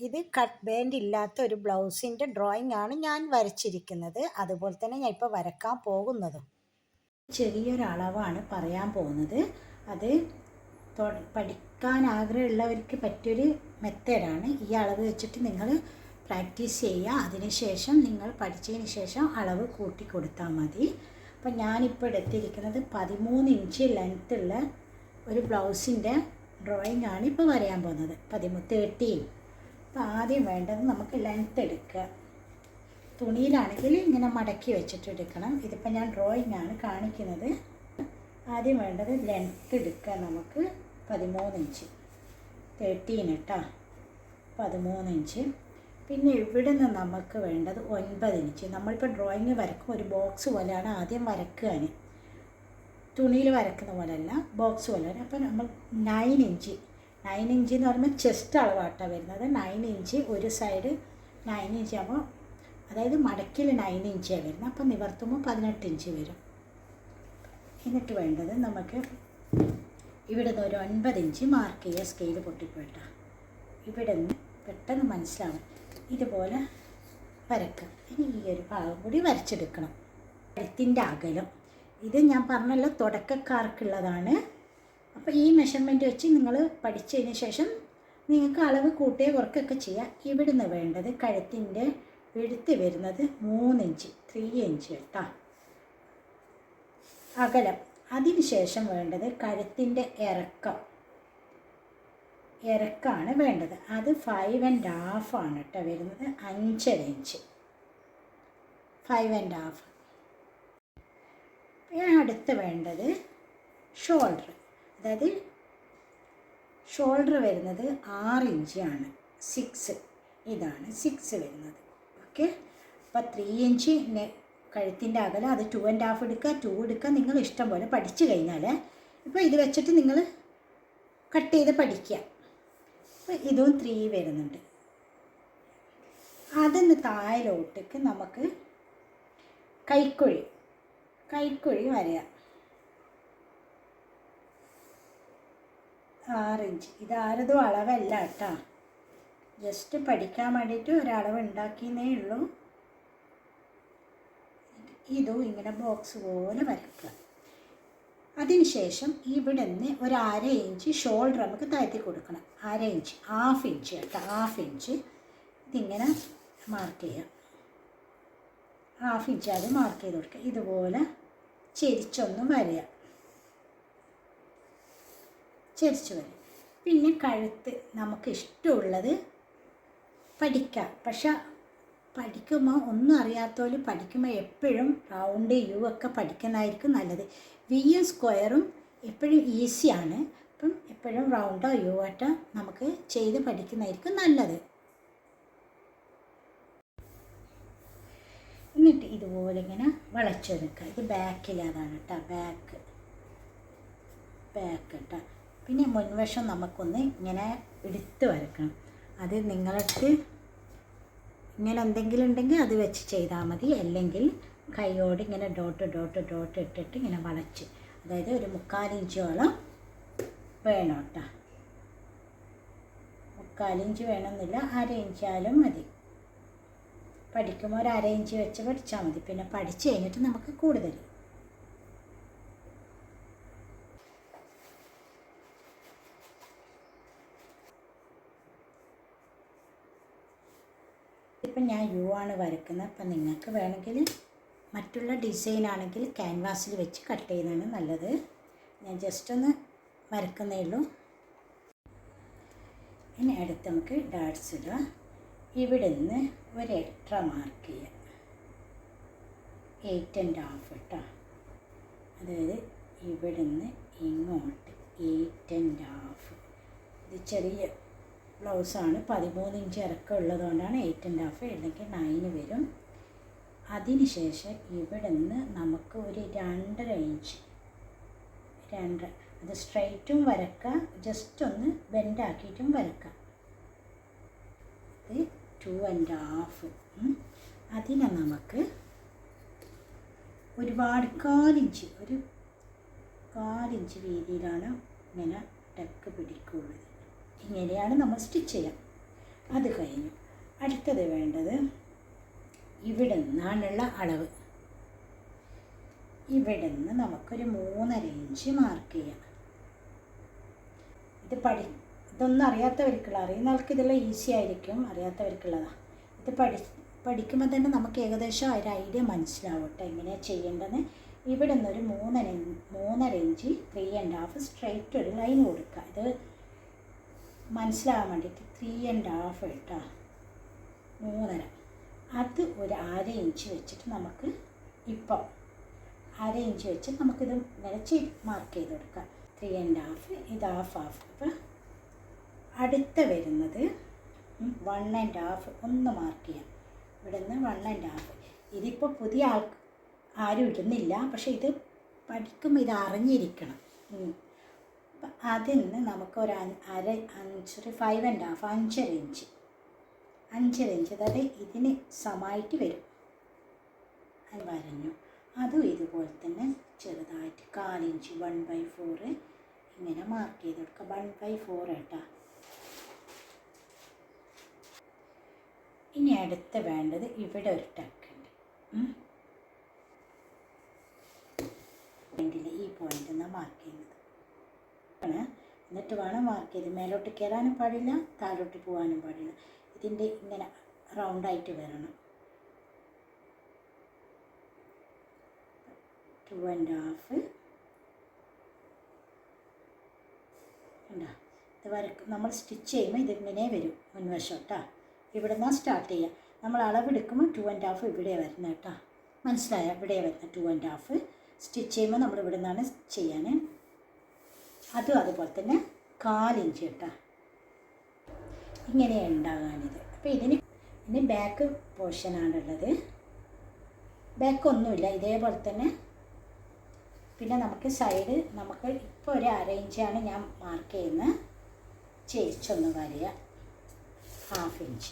ഇത് cut band ഇല്ലാത്ത ഒരു ബ്ലൗസിന്റെ ഡ്രോയിങ് ആണ് ഞാൻ വരച്ചിരിക്കുന്നത്. അതുപോലെ തന്നെ ഞാൻ ഇപ്പോൾ വരക്കാൻ പോകുന്നതും. ചെറിയൊരളവാണ് പറയാൻ പോകുന്നത്. അത് പഠിക്കാൻ ആഗ്രഹമുള്ളവർക്ക് പറ്റിയൊരു മെത്തേഡാണ് ഈ അളവ് വെച്ചിട്ട് നിങ്ങൾ പ്രാക്ടീസ് ചെയ്യുക. അതിനുശേഷം നിങ്ങൾ പഠിച്ചതിന് ശേഷം അളവ് കൂട്ടി കൊടുത്താൽ മതി. അപ്പം ഞാനിപ്പോൾ എടുത്തിരിക്കുന്നത് പതിമൂന്ന് ഇഞ്ച് ലെങ്ത്തുള്ള ഒരു ബ്ലൗസിന്റെ ഡ്രോയിങ് ആണ് ഇപ്പോൾ വരയാൻ പോകുന്നത്. പതിമൂന്ന് തേർട്ടീൻ അപ്പോൾ ആദ്യം വേണ്ടത് നമുക്ക് ലെങ്ത്ത് എടുക്കുക. തുണിയിലാണെങ്കിൽ ഇങ്ങനെ മടക്കി വെച്ചിട്ട് എടുക്കണം. ഇതിപ്പോൾ ഞാൻ ഡ്രോയിങ് ആണ് കാണിക്കുന്നത്. ആദ്യം വേണ്ടത് ലെങ്ത്ത് എടുക്കുക നമുക്ക്. പതിമൂന്ന് ഇഞ്ച്. തേർട്ടീൻ കേട്ടോ പതിമൂന്ന് ഇഞ്ച്. പിന്നെ ഇവിടെ നിന്ന് നമുക്ക് വേണ്ടത് ഒൻപത് ഇഞ്ച്. നമ്മളിപ്പോൾ ഡ്രോയിങ് വരക്കും ഒരു ബോക്സ് പോലെയാണ് ആദ്യം വരക്കുകയാണ് തുണിയിൽ വരക്കുന്ന പോലെയല്ല ബോക്സ് പോലെയാണ്. അപ്പോൾ നമ്മൾ നയൻ ഇഞ്ച് നയൻ ഇഞ്ച് എന്ന് പറയുമ്പോൾ ചെസ്റ്റ് അളവാട്ടാണ് വരുന്നത്. നയൻ ഇഞ്ച് ഒരു സൈഡ് നയൻ ഇഞ്ച് ആകുമ്പോൾ അതായത് മടക്കിൽ നയൻ ഇഞ്ചാണ് വരുന്നത്. അപ്പോൾ നിവർത്തുമ്പോൾ പതിനെട്ട് ഇഞ്ച് വരും. എന്നിട്ട് വേണ്ടത് നമുക്ക് ഇവിടെ നിന്ന് ഒരു ഒൻപത് ഇഞ്ച് മാർക്ക് ചെയ്യുക സ്കെയിൽ പൊട്ടിപ്പോയിട്ട. ഇവിടെ നിന്ന് പെട്ടെന്ന് മനസ്സിലാവും. ഇതുപോലെ വരക്കുക ഇനി ഈ ഒരു ഭാഗം കൂടി വരച്ചെടുക്കണം. കഴുത്തിന്റെ അകലം. ഇത് ഞാൻ പറഞ്ഞല്ലോ തുടക്കക്കാർക്കുള്ളതാണ് അപ്പോൾ ഈ മെഷർമെന്റ് വെച്ച് നിങ്ങൾ പഠിച്ചതിന് ശേഷം നിങ്ങൾക്ക് അളവ് കൂട്ടിയ വർക്കൊക്കെ ചെയ്യാം. ഇവിടുന്ന് വേണ്ടത് കഴുത്തിന്റെ എഴുത്ത് വരുന്നത് മൂന്നിഞ്ച് ത്രീ ഇഞ്ച് കേട്ടോ അകലം അതിനുശേഷം വേണ്ടത് കഴുത്തിന്റെ ഇറക്കം. ഇറക്കാണ് വേണ്ടത്. അത് ഫൈവ് ആൻഡ് ഹാഫ് ആണ് കേട്ടോ വരുന്നത്. അഞ്ചര ഇഞ്ച്. ഫൈവ് ആൻഡ് ഹാഫ് അടുത്ത് വേണ്ടത് ഷോൾഡർ അതായത് ഷോൾഡർ വരുന്നത് ആറ് ആണ്. സിക്സ് ഇതാണ് സിക്സ് വരുന്നത്. ഓക്കെ അപ്പോൾ ത്രീ ഇഞ്ച് കഴുത്തിന്റെ അകലം അത് ടു ആൻഡ് ഹാഫ് എടുക്കുക. ടു എടുക്കുക. നിങ്ങൾ ഇഷ്ടം പോലെ പഠിച്ചു കഴിഞ്ഞാൽ ഇപ്പോൾ ഇത് വെച്ചിട്ട് നിങ്ങൾ കട്ട് ചെയ്ത് പഠിക്കുക. അപ്പോൾ ഇതും ത്രീ വരുന്നുണ്ട്. അതിന് താഴോട്ടേക്ക് നമുക്ക് കൈക്കുഴി കൈക്കുഴി വരയാം. ആറ് ഇഞ്ച് ഇത് ആരതും അളവല്ല കേട്ടോ. ജസ്റ്റ് പഠിക്കാൻ വേണ്ടിയിട്ട് ഒരളവ് ഉണ്ടാക്കിയെന്നേ ഉള്ളൂ. ഇതും ഇങ്ങനെ ബോക്സ് പോലെ വരയ്ക്കുക അതിനുശേഷം ഇവിടെ നിന്ന് ഒരു അര ഇഞ്ച് ഷോൾഡർ നമുക്ക് താഴ്ത്തി കൊടുക്കണം. അര ഇഞ്ച് ഹാഫ് ഇഞ്ച് കേട്ടോ ഹാഫ് ഇഞ്ച്. ഇതിങ്ങനെ മാർക്ക് ചെയ്യാം ഹാഫ് ഇഞ്ച് അത് മാർക്ക് ചെയ്ത് കൊടുക്കുക. ഇതുപോലെ ചെരിച്ചൊന്ന് വരയുക. ചെരിച്ച് വരും. പിന്നെ കഴുത്ത് നമുക്ക് ഇഷ്ടമുള്ളത് പഠിക്കാം. പക്ഷെ പഠിക്കുമ്പോൾ ഒന്നും അറിയാത്തവർ പഠിക്കുമ്പോൾ എപ്പോഴും റൗണ്ട് യു ഒക്കെ പഠിക്കുന്നതായിരിക്കും നല്ലത്. വിയും സ്ക്വയറും എപ്പോഴും ഈസിയാണ് അപ്പം എപ്പോഴും റൗണ്ടോ യു ആട്ടോ നമുക്ക് ചെയ്ത് പഠിക്കുന്നതായിരിക്കും നല്ലത്. എന്നിട്ട് ഇതുപോലെ ഇങ്ങനെ വളച്ചെടുക്കുക. ഇത് ബാക്കിലതാണ് കേട്ടോ. ബാക്ക് ബാക്ക് കേട്ടോ പിന്നെ മുൻവശം നമുക്കൊന്ന് ഇങ്ങനെ എടുത്ത് വരക്കണം. അത് നിങ്ങൾക്ക് ഇങ്ങനെ എന്തെങ്കിലും ഉണ്ടെങ്കിൽ അത് വെച്ച് ചെയ്താൽ മതി. അല്ലെങ്കിൽ കൈയോട് ഇങ്ങനെ ഡോട്ട് ഡോട്ട് ഡോട്ട് ഇട്ടിട്ട് ഇങ്ങനെ വളച്ച്. അതായത് ഒരു മുക്കാലിഞ്ചോളം വേണം കേട്ടോ. മുക്കാലിഞ്ച് വേണമെന്നില്ല. അര ഇഞ്ചാലും മതി. പഠിക്കുമ്പോൾ ഒരു അര ഇഞ്ച് വെച്ച് പഠിച്ചാൽ മതി. പിന്നെ പഠിച്ച് കഴിഞ്ഞിട്ട് നമുക്ക് കൂടുതൽ ഇപ്പം ഞാൻ യു ആണ് വരക്കുന്നത് അപ്പം നിങ്ങൾക്ക് വേണമെങ്കിൽ മറ്റുള്ള ഡിസൈൻ ആണെങ്കിൽ ക്യാൻവാസിൽ വെച്ച് കട്ട് ചെയ്യുന്നതാണ് നല്ലത്. ഞാൻ ജസ്റ്റ് ഒന്ന് വരക്കുന്നേ ഉള്ളൂ. ഇനി അടുത്ത് നമുക്ക് ഡാറ്റ്സ് ഇടുക. ഇവിടെ നിന്ന് ഒരു എക്സ്ട്രാ മാർക്ക് ചെയ്യുക എയ്റ്റ് ആൻഡ് ഹാഫ് കേട്ടോ അതായത് ഇവിടെ നിന്ന് ഇങ്ങോട്ട് എയ്റ്റ് ആൻഡ് ഹാഫ് ഇത് ചെറിയ ബ്ലൗസാണ്. പതിമൂന്ന് ഇഞ്ച് ഇറക്കം ഉള്ളതുകൊണ്ടാണ് എയ്റ്റ് ആൻഡ് ഹാഫ് ഇല്ലെങ്കിൽ നയന് വരും. അതിനുശേഷം ഇവിടെ നിന്ന് നമുക്ക് ഒരു രണ്ടര ഇഞ്ച് രണ്ടര അത് സ്ട്രൈറ്റും വരക്കുക ജസ്റ്റ് ഒന്ന് ബെൻഡാക്കിയിട്ടും വരക്കുക ഇത് ടു ആൻഡ് ഹാഫ് അതിനെ നമുക്ക് ഒരുപാട് കാലിഞ്ച് ഒരു കാലിഞ്ച് വീതിയിലാണ് ഇങ്ങനെ ടക്ക് പിടിക്കുള്ളത്. ഇങ്ങനെയാണ് നമ്മൾ സ്റ്റിച്ച് ചെയ്യാം. അത് കഴിഞ്ഞു. അടുത്തത് വേണ്ടത് ഇവിടെ നിന്നാണുള്ള അളവ്. ഇവിടെ നിന്ന് നമുക്കൊരു മൂന്നര ഇഞ്ച് മാർക്ക് ചെയ്യാം. ഇത് പഠി ഇതൊന്നും അറിയാത്തവർക്കുള്ള അറിയുന്ന ആൾക്ക് ഇതെല്ലാം ഈസി ആയിരിക്കും. അറിയാത്തവർക്കുള്ളതാണ് ഇത് പഠി പഠിക്കുമ്പോൾ തന്നെ നമുക്ക് ഏകദേശം ഒരു ഐഡിയ മനസ്സിലാവട്ടെ എങ്ങനെയാണ് ചെയ്യേണ്ടതെന്ന് ഇവിടെ നിന്നൊരു മൂന്നര മൂന്നര inch three and half straight ഒരു ലൈൻ കൊടുക്കുക. ഇത് മനസ്സിലാവാൻ വേണ്ടിയിട്ട് ത്രീ ആൻഡ് ഹാഫ് കേട്ടോ മൂന്നര. അത് ഒരു അര ഇഞ്ച് വെച്ചിട്ട് നമുക്ക് ഇപ്പം അര ഇഞ്ച് വെച്ച് നമുക്കിത് ചെയ്ത് മാർക്ക് ചെയ്ത് കൊടുക്കാം. ത്രീ ആൻഡ് ഹാഫ് ഇത് ഹാഫ് ഹാഫ് അപ്പോൾ അടുത്ത വരുന്നത് വൺ ആൻഡ് ഹാഫ് ഒന്ന് മാർക്ക് ചെയ്യാം. ഇവിടെ നിന്ന് വൺ ആൻഡ് ഹാഫ് ഇതിപ്പോൾ പുതിയ ആൾ ആരും ഇടുന്നില്ല. പക്ഷേ ഇത് പഠിക്കുമ്പോൾ ഇത് അറിഞ്ഞിരിക്കണം. അപ്പം അതിൽ നിന്ന് നമുക്ക് ഒരു അര അഞ്ച് ഫൈവ് ആൻഡ് ഹാഫ് അഞ്ചര ഇഞ്ച്. അഞ്ചര ഇഞ്ച് അതായത് ഇതിന് സമായിട്ട് വരും. അത് വരഞ്ഞു. അതും ഇതുപോലെ തന്നെ ചെറുതായിട്ട് കാലിഞ്ച് വൺ ബൈ ഫോറ് ഇങ്ങനെ മാർക്ക് ചെയ്ത് കൊടുക്കുക. വൺ ബൈ ഫോർ കേട്ടോ ഇനി അടുത്ത വേണ്ടത് ഇവിടെ ഒരു ടക്ക് ഉണ്ട്. ഈ പോയിന്റ് നിന്ന് മാർക്ക് ചെയ്യുന്നത്. എന്നിട്ട് വേണം മാർക്ക് ചെയ്ത്. മേലോട്ട് കയറാനും പാടില്ല താഴോട്ട് പോകാനും പാടില്ല. ഇതിന്റെ ഇങ്ങനെ റൗണ്ടായിട്ട് വരണം. ടു ആൻഡ് ഹാഫ് ഉണ്ടോ ഇത് വരക്ക് നമ്മൾ സ്റ്റിച്ച് ചെയ്യുമ്പോൾ ഇതിങ്ങനെ വരും മുൻവശം കേട്ടോ ഇവിടെ നിന്നാണ് സ്റ്റാർട്ട് ചെയ്യുക. നമ്മൾ അളവെടുക്കുമ്പോൾ ടു ആൻഡ് ഹാഫ് ഇവിടെ വരുന്നത് കേട്ടോ. മനസ്സിലായ? ഇവിടെ വരുന്നത് ടു ആൻഡ് ഹാഫ് സ്റ്റിച്ച് ചെയ്യുമ്പോൾ നമ്മൾ ഇവിടെ നിന്നാണ് ചെയ്യാൻ അതും അതുപോലെ തന്നെ കാലിഞ്ച് കേട്ടോ ഇങ്ങനെയാണ് ഉണ്ടാകാനിത് അപ്പോൾ ഇതിന് ഇനി ബാക്ക് പോർഷനാണുള്ളത് ബാക്ക് ഒന്നുമില്ല ഇതേപോലെ തന്നെ. പിന്നെ നമുക്ക് സൈഡ് നമുക്ക് ഇപ്പോൾ ഒരു അരയിഞ്ചാണ് ഞാൻ മാർക്ക് ചെയ്യുന്നത്. ചേച്ചൊന്ന് വരിക ഹാഫ് ഇഞ്ച്